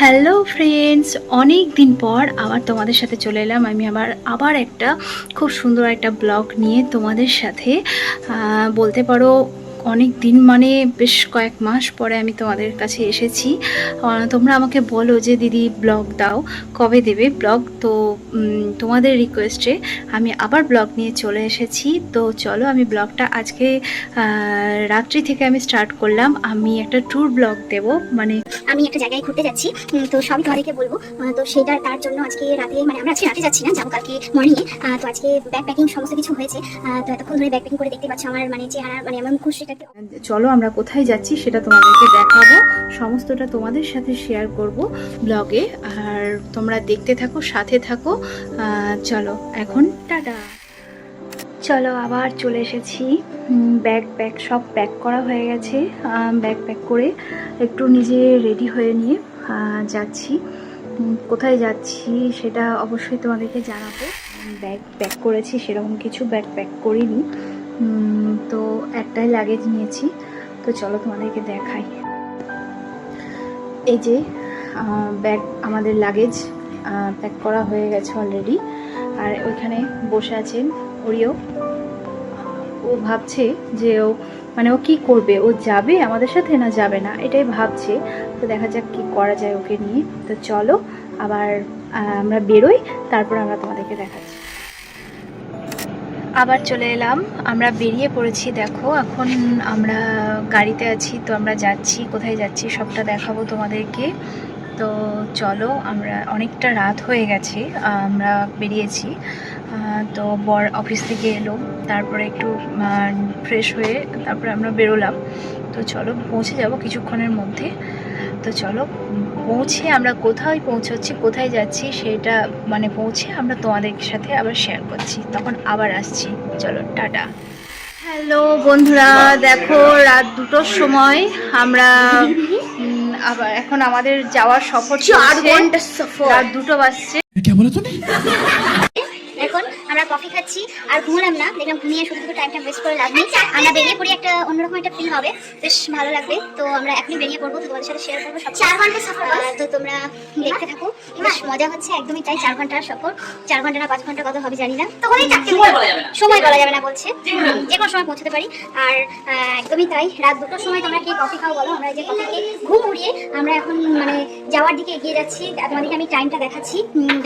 Hello friends অনেক দিন পর আবার তোমাদের সাথে চলে এলাম। আমি আবার আবার একটা খুব সুন্দর একটা ব্লগ নিয়ে তোমাদের সাথে বলতে পারো অনেক দিন মানে বেশ কয়েক মাস পরে আমি তোমাদের কাছে এসেছি। তোমরা আমাকে বলো যে, দিদি, ব্লগ দাও, কবে দেবে ব্লগ? তো তোমাদের রিকোয়েস্টে আমি আবার ব্লগ নিয়ে চলে এসেছি। তো চলো, আমি ব্লগটা আজকে রাত্রি থেকে আমি স্টার্ট করলাম। আমি একটা ট্যুর ব্লগ দেব মানে আমি একটা জায়গায় ঘুরতে যাচ্ছি। তো সবই তোমাদেরকে বলব। তো সেটা তার জন্য আজকে রাতে মানে আমরা আজকে রাতে যাচ্ছি না, যাব কালকে মর্নিংয়ে তো আজকে ব্যাগ প্যাকিং সমস্ত কিছু হয়েছে। তো এতক্ষণ ধরে ব্যাগ প্যাকিং করে দেখতে পাচ্ছ আমার মানে চেহারা মানে আমার মুখোশ সেটা চলো আমরা কোথায় যাচ্ছি সেটা তোমাদেরকে দেখাবো। সমস্তটা তোমাদের সাথে শেয়ার করব ব্লগে আর তোমরা দেখতে থাকো, সাথে থাকো। চলো, এখন টাটা। চলো, আবার চলে এসেছি। ব্যাগ প্যাক সব প্যাক করা হয়ে গেছে। ব্যাগ প্যাক করে একটু নিজে রেডি হয়ে নিয়ে যাচ্ছি। কোথায় যাচ্ছি সেটা অবশ্যই তোমাদেরকে জানাব। ব্যাগ প্যাক করেছি, সেরকম কিছু ব্যাগ প্যাক করিনি। তো একটাই লাগেজ নিয়েছি। তো চলো তোমাদেরকে দেখাই। এই যে ব্যাগ আমাদের লাগেজ প্যাক করা হয়ে গেছে অলরেডি আর ওইখানে বসে আছেন ওরিও। ও ভাবছে যে ও মানে ও কি করবে? ও যাবে আমাদের সাথে না যাবে না? এটাই ভাবছে। তো দেখা যাক কি করা যায় ওকে নিয়ে। তো চলো, আবার আমরা বেরোই, তারপর আমরা তোমাদেরকে দেখাচ্ছি। আবার চলে এলাম। আমরা বেরিয়ে পড়েছি, দেখো। এখন আমরা গাড়িতে আছি, তো আমরা যাচ্ছি। কোথায় যাচ্ছি সবটা দেখাবো তোমাদেরকে। তো চলো, আমরা অনেকটা রাত হয়ে গেছে, আমরা বেরিয়েছি। তো বর অফিস থেকে এলো, তারপরে একটু ফ্রেশ হয়ে তারপরে আমরা বেরোলাম। তো চলো, পৌঁছে যাব কিছুক্ষণের মধ্যে। তো চলো পৌঁছে আমরা কোথায় পৌঁছচ্ছি কোথায় যাচ্ছি সেটা মানে পৌঁছে আমরা তোমাদের সাথে আবার শেয়ার করছি। তখন আবার আসছি। চলো টাটা। হ্যালো বন্ধুরা দেখো রাত দুটোর সময় আমরা আবার এখন আমাদের যাওয়ার সফর চলছে। সফর। রাত দুটো বাজছে। কফি খাচ্ছি আর ঘুমলাম না। দেখলাম ঘুমিয়ে শুধু শুধু টাইমটা ওয়েস্ট করে লাভ নেই। আমরা বেরিয়ে পড়ি একটা অন্যরকম একটা ফিল হবে। বেশ ভালো লাগবে। তো আমরা এখনই বেরিয়ে পড়ব। তো তোমাদের সাথে শেয়ার করব সব চার ঘণ্টা সফর তো তোমরা দেখতে থাকো। বেশ মজা হচ্ছে একদমই তাই। চার ঘণ্টার সফর। চার ঘণ্টা না পাঁচ ঘণ্টা কত হবে জানি না। তখন সময় বলা যাবে না। সময় বলা যাবে না বলছে। যে কোনো সময়। পৌঁছতে পারি। আর একদমই তাই। রাত দুটোর সময় তোমরা কি কফি খাও বলো? আমরা এই যে কফি খেয়ে ঘুম উড়িয়ে আমরা এখন মানে যাওয়ার দিকে এগিয়ে যাচ্ছি। তোমাদেরকে আমি টাইমটা দেখাচ্ছি।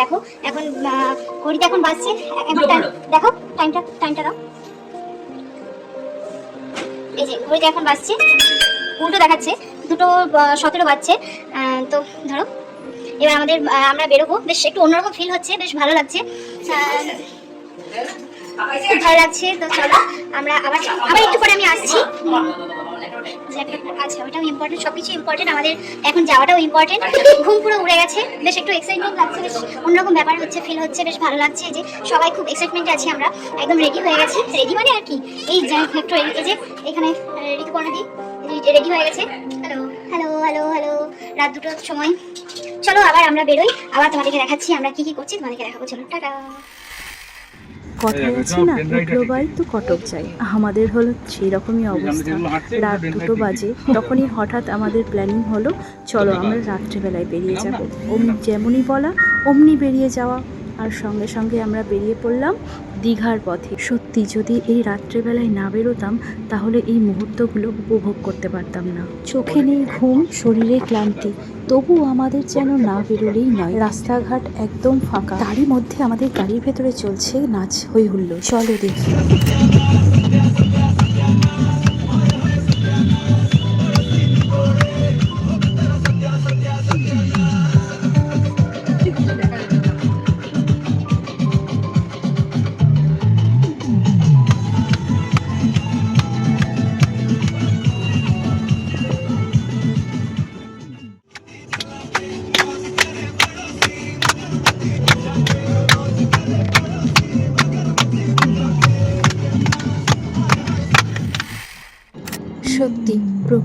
দেখো এখন আহ, ঘড়িতে এখন বাজছে এখন দেখো, টাইমটা টাইমটা দাও। এই যে ঘড়িতে এখন বাজছে। উল্টো দেখাচ্ছে, দুটো সতেরো বাজছে। তো ধরো, এবার আমাদের আমরা বেরোবো। বেশ, একটু অন্যরকম ফিল হচ্ছে, বেশ ভালো লাগছে। খুব ভালো লাগছে, তো চলো, আমরা আবার আবার একটু পরে আমি আসছি। আচ্ছা ওটাও ইম্পর্টেন্ট সবকিছু ইম্পর্টেন্ট আমাদের এখন যাওয়াটাও ইম্পর্টেন্ট ঘুম পুরো উড়ে গেছে, বেশ একটু এক্সাইটমেন্ট লাগছে, বেশ অন্যরকম ব্যাপার হচ্ছে ফিল হচ্ছে, বেশ ভালো লাগছে যে সবাই খুব এক্সাইটমেন্টে আছি, আমরা একদম রেডি হয়ে গেছি। রেডি মানে আর কি? এই যে, একটু এই যে, এখানে ঋতুপর্ণা দি রেডি হয়ে গেছে। হ্যালো হ্যালো হ্যালো হ্যালো রাত দুটোর সময়। চলো আবার আমরা বেরোই, আবার তোমাদেরকে দেখাচ্ছি আমরা কি কি করছি, তোমাদেরকে দেখাবো। চলো, টাটা। কথায় আছে না গ্লোবাল বাই তো কটক যায় আমাদের হলো সেই রকমই অবস্থা। রাত দুটো বাজে তখনই হঠাৎ আমাদের প্ল্যানিং হলো চলো আমরা রাত্রেবেলায় বেরিয়ে যাব। অমনি যেমনই বলা অমনি বেরিয়ে যাওয়া। আর সঙ্গে সঙ্গে আমরা বেরিয়ে পড়লাম দীঘার পথে। সত্যি, যদি এই রাত্রেবেলায় না বেরোতাম, তাহলে এই মুহূর্তগুলো উপভোগ করতে পারতাম না। চোখে নেই ঘুম, শরীরে ক্লান্তি। তবু আমাদের যেন না বেরোলেই নয়। রাস্তাঘাট একদম ফাঁকা। তারই মধ্যে আমাদের গাড়ির ভেতরে চলছে নাচ হই হুল্লো চলো দেখি।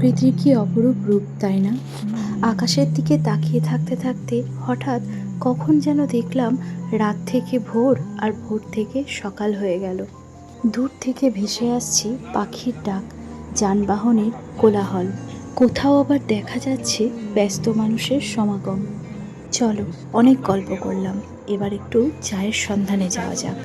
প্রকৃতির কি অপরূপ রূপ, তাই না? আকাশের দিকে তাকিয়ে থাকতে থাকতে হঠাৎ কখন যেন দেখলাম রাত থেকে ভোর আর ভোর থেকে সকাল হয়ে গেল। দূর থেকে ভেসে আসছে পাখির ডাক, যানবাহনের কোলাহল। কোথাও আবার দেখা যাচ্ছে ব্যস্ত মানুষের সমাগম। চলো, অনেক গল্প করলাম। এবার একটু চায়ের সন্ধানে যাওয়া যাক।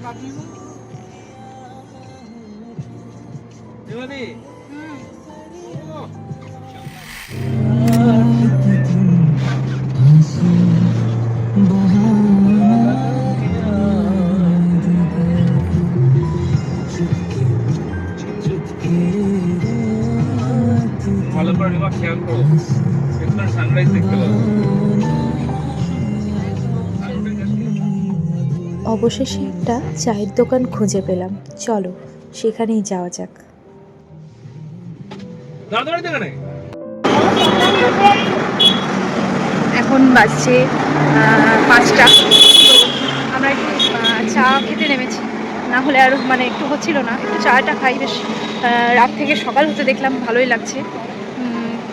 অবশেষে একটা চায়ের দোকান খুঁজে পেলাম। চলো সেখানেই যাওয়া যাক। এখন? বাজছে পাঁচটা। তো আমরা একটু চা খেতে নেমেছি। না হলে আর মানে একটু হচ্ছিল না একটু চাটা খাই বেশ। রাত থেকে সকাল হতে দেখলাম ভালোই লাগছে।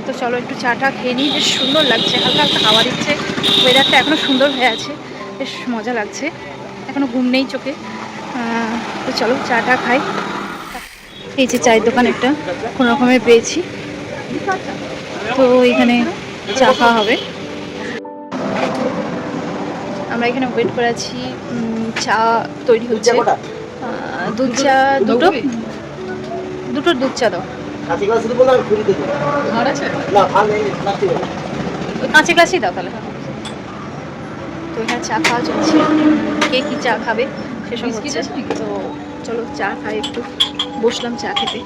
তো চলো একটু চাটা খেয়ে নিই বেশ সুন্দর লাগছে হালকা হালকা হাওয়া দিচ্ছে। ওয়েদারটা এখনও সুন্দর হয়ে আছে বেশ মজা লাগছে। এখনও ঘুম নেই চোখে। তো চলো চাটা খাই। এই যে চায়ের দোকান একটা কোনো রকমের পেয়েছি। তো এখানে চা খাওয়া হবে। আমরা এখানে ওয়েট করে আছি চা তৈরি হচ্ছে। দুধ চা দুটো। দুটো দুধ চা দাও। কাঁচে গ্লাসই দাও তাহলে। তো এখানে চা খাওয়া চলছে। কে কি চা খাবে সেসব হচ্ছে। তো চলো চা খাই একটু। বসলাম চা খেতে।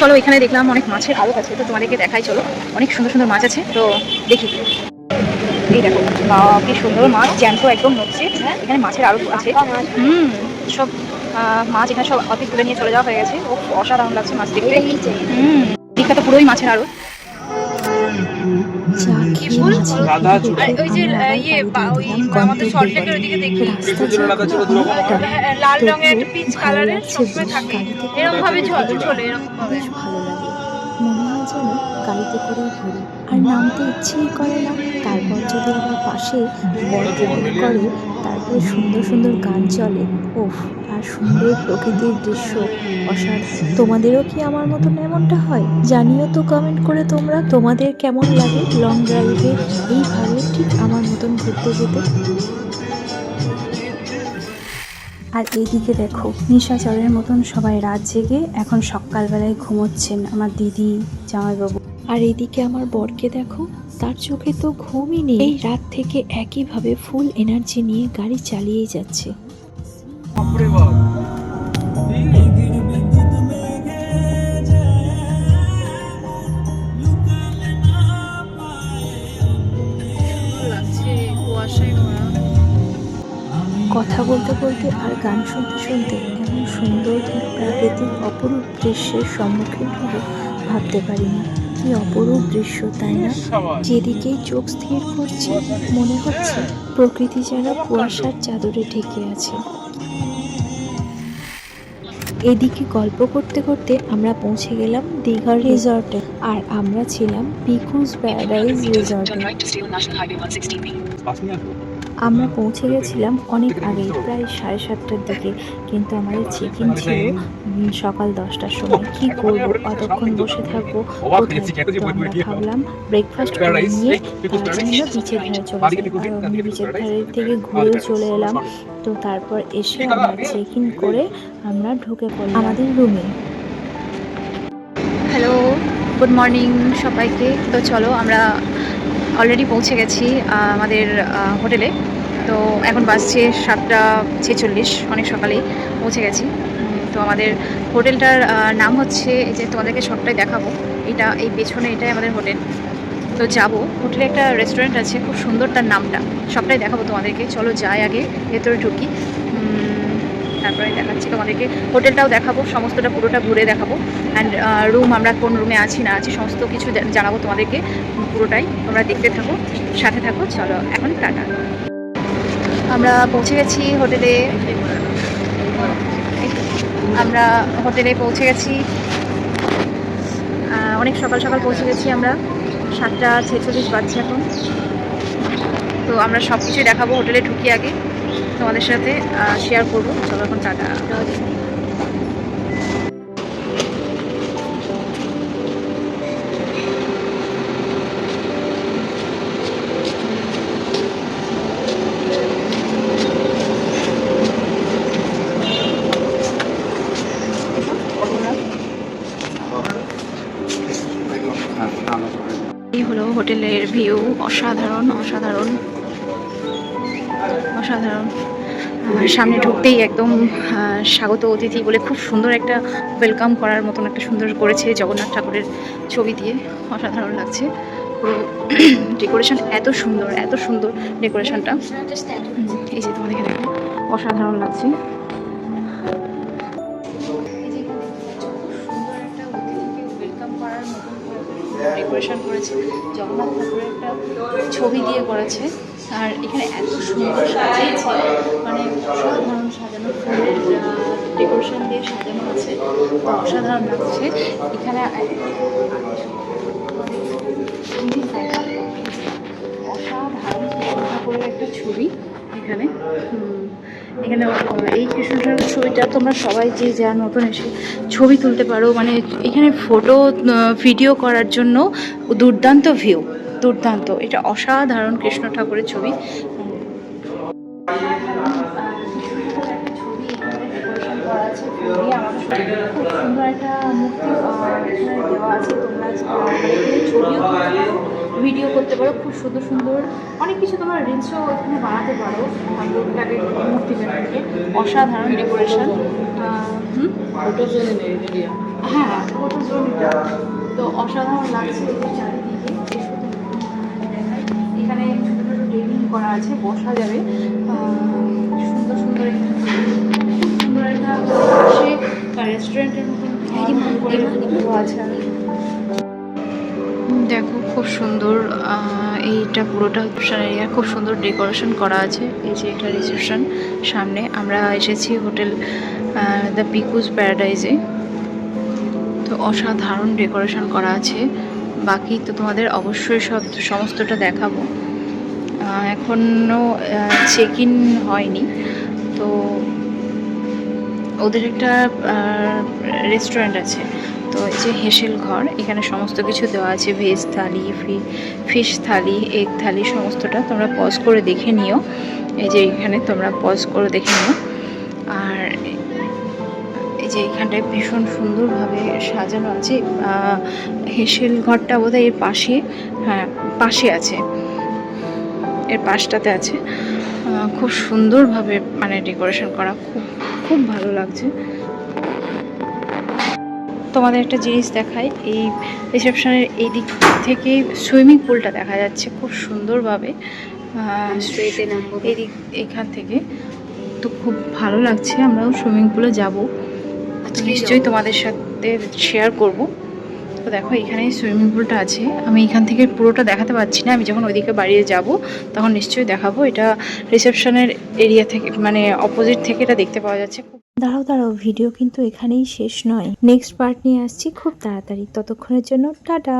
চলো এখানে দেখলাম অনেক মাছের আড়ত আছে তো তোমাদেরকে দেখাই চলো। অনেক সুন্দর সুন্দর মাছ আছে তো দেখি। এই দেখো কি সুন্দর মাছ জ্যান্ত একদম নড়ছে এখানে মাছের আড়ত আছে। হুম সব আহ, মাছ এখানে সব অফিস তুলে নিয়ে চলে যাওয়া হয়ে গেছে। ও অসাধারণ লাগছে মাছ দেখতে। হুম বিখ্যাত তো পুরোই মাছের আড়ত বলছি? চূড়া আর ওই যে ইয়ে বা- ওই আমাদের ওইদিকে দেখি। হয়? লাল রঙের একটা পিচ কালারের সবসময় থাকে। এরকম ভাবে ঝোলে এরকম ভাবে যেন গাড়িতে করেই ঘুরি আর নামতে ইচ্ছেই করে না, তারপর যদি আমার পাশে বরফ করে, তারপরে সুন্দর সুন্দর গান চলে। ওফ আর সুন্দর প্রকৃতির দৃশ্য অসাধারণ তোমাদেরও কি আমার মতন এমনটা হয়? জানিও তো কমেন্ট করে তোমরা, তোমাদের কেমন লাগে লং ড্রাইভে এইভাবে ঠিক আমার মতন ঘুরতে যেতে? আর এইদিকে দেখো নিশাচরের মতন সবাই রাত জেগে এখন সকালবেলায় ঘুমোচ্ছেন আমার দিদি জামাইবাবু। আর এদিকে আমার বরকে দেখো তার চোখে তো ঘুমই নেই। এই রাত থেকে একইভাবে ফুল এনার্জি নিয়ে গাড়ি চালিয়েই যাচ্ছে। কথা বলতে বলতে আর গান শুনতে শুনতে এমন সুন্দর এক প্রাকৃতিক অপরূপ দৃশ্যের সম্মুখীন হব ভাবতে পারিনি। কি অপরূপ দৃশ্য তাই না? যেদিকেই চোখ স্থির করছি মনে হচ্ছে প্রকৃতি যেন কুয়াশার চাদরে ঢেকে আছে। এদিকে গল্প করতে করতে আমরা পৌঁছে গেলাম দীঘার রিসর্টে আর আমরা ছিলাম পিকুস প্যারাডাইজ রিসর্টে? আমরা পৌঁছে গেছিলাম অনেক আগেই প্রায় সাড়ে সাতটার দিকে। কিন্তু আমাদের চেক ইন ছিল সকাল দশটার সময়। কি করব? অতক্ষণ বসে থাকব? আমরা ভাবলাম ব্রেকফাস্ট করে নিয়ে বিচের ধারে চলে যাই বিচের ধারে থেকে ঘুরে আমাদের চলে এলাম। তো তারপর এসে আমরা চেক ইন করে আমরা ঢুকে পড়লাম আমাদের রুমে হ্যালো গুড মর্নিং সবাইকে। তো চলো আমরা অলরেডি পৌঁছে গেছি আমাদের হোটেলে। তো এখন বাজছে সাতটা ছেচল্লিশ, অনেক সকালেই পৌঁছে গেছি। তো আমাদের হোটেলটার নাম হচ্ছে, এই যে তোমাদেরকে সবটাই দেখাবো, এটা, এই পেছনে এটাই আমাদের হোটেল। তো যাব, হোটেলে একটা রেস্টুরেন্ট আছে, খুব সুন্দর তার নামটা, সবটাই দেখাবো তোমাদেরকে। চলো যাই আগে, ভেতরে ঢুকি। তারপরে দেখাচ্ছি তোমাদেরকে। হোটেলটাও দেখাবো, সমস্তটা পুরোটা ঘুরে দেখাবো। অ্যান্ড রুম আমরা কোন রুমে আছি, না আছি, সমস্ত কিছু জানাব তোমাদেরকে। পুরোটাই তোমরা দেখতে থাকো, সাথে থাকো। চলো, এখন টাটা। আমরা পৌঁছে গেছি হোটেলে। আমরা হোটেলে পৌঁছে গেছি। অনেক সকাল সকাল পৌঁছে গেছি আমরা। সাতটা ছেচল্লিশ বাজছে এখন। তো আমরা সব কিছুই দেখাবো, হোটেলে ঢুকি আগে। তোমাদের সাথে শেয়ার করব। চলো এখন টাটা। এই হলো হোটেলের ভিউ অসাধারণ অসাধারণ। সামনে ঢুকতেই একদম স্বাগত অতিথি বলে খুব সুন্দর একটা ওয়েলকাম করার মতন একটা সুন্দর করেছে জগন্নাথ ঠাকুরের ছবি দিয়ে। অসাধারণ লাগছে। পুরো ডেকোরেশন এত সুন্দর এত সুন্দর ডেকোরেশনটা এই যে তোমাদেরকে দেখো অসাধারণ লাগছে। ডেকোরেশন করেছে, জগন্নাথ ঠাকুরের একটা ছবি দিয়ে করেছে। আর এখানে এত সুন্দর সাজিয়েছে মানে ডেকোরেশন দিয়ে সাজানো আছে, অসাধারণ লাগছে। এখানে অসাধারণ একটা ছবি এখানে। এখানে এই কৃষ্ণ ঠাকুরের ছবিটা তোমরা সবাই যে যার মতন এসে ছবি তুলতে পারো। মানে এখানে ফটো ভিডিও করার জন্য দুর্দান্ত ভিউ দুর্দান্ত। এটা অসাধারণ কৃষ্ণ ঠাকুরের ছবি। খুব সুন্দর একটা মূর্তি দেওয়া আছে। তোমরা ছবিও ভিডিও করতে পারো খুব সুন্দর সুন্দর। অনেক কিছু তোমরা রিলসও এখানে বানাতে পারো মূর্তিটাকে মূর্তিটাকে অসাধারণ ডেকোরেশন ফটো জোনে হ্যাঁ ফটো জোনটা তো অসাধারণ লাগছে চারিদিকে। এখানে ছোটো ছোটো টেবিল করা আছে বসা যাবে। রেস্টুরেন্টের মতন মতন করে দেওয়া আছে আর দেখো খুব সুন্দর এইটা পুরোটা রিসেপশন এরিয়া খুব সুন্দর ডেকোরেশন করা আছে। এই যে এটা রিসেপশন সামনে। আমরা এসেছি হোটেল দ্য পিকুজ প্যারাডাইজে তো অসাধারণ ডেকোরেশন করা আছে। বাকি তো তোমাদের অবশ্যই সব সমস্তটা দেখাবো। এখনও চেক ইন হয়নি। তো ওদের একটা রেস্টুরেন্ট আছে। তো এই যে হেসেল ঘর, এখানে সমস্ত কিছু দেওয়া আছে। ভেজ থালি ফি ফিশ থালি এগ থালি, সমস্তটা তোমরা পজ করে দেখে নিও। এই যে এখানে তোমরা পজ করে দেখে নিও। আর এই যে এখানটায় ভীষণ সুন্দরভাবে সাজানো আছে। হেসেল ঘরটা বোধহয় এর পাশে হ্যাঁ পাশে আছে। এর পাশটাতে আছে। খুব সুন্দরভাবে মানে ডেকোরেশন করা, খুব খুব ভালো লাগছে। তোমাদের একটা জিনিস দেখাই এই রিসেপশনের এই দিক থেকে সুইমিং পুলটা দেখা যাচ্ছে খুব সুন্দরভাবে। এদিক এখান থেকে। তো খুব ভালো লাগছে আমরাও সুইমিং পুলে যাব। নিশ্চয়ই তোমাদের সাথে শেয়ার করব। তো দেখো এখানে সুইমিং পুলটা আছে। আমি এখান থেকে পুরোটা দেখাতে পারছি না। আমি যখন ওইদিকে বাড়িয়ে যাব, তখন নিশ্চয়ই দেখাবো। এটা রিসেপশনের এরিয়া থেকে মানে অপোজিট থেকে এটা দেখতে পাওয়া যাচ্ছে। দাঁড়াও দাঁড়াও ভিডিও কিন্তু এখানেই শেষ নয়। নেক্সট পার্ট নিয়ে আসছি। খুব তাড়াতাড়ি। ততক্ষণের জন্য টাটা!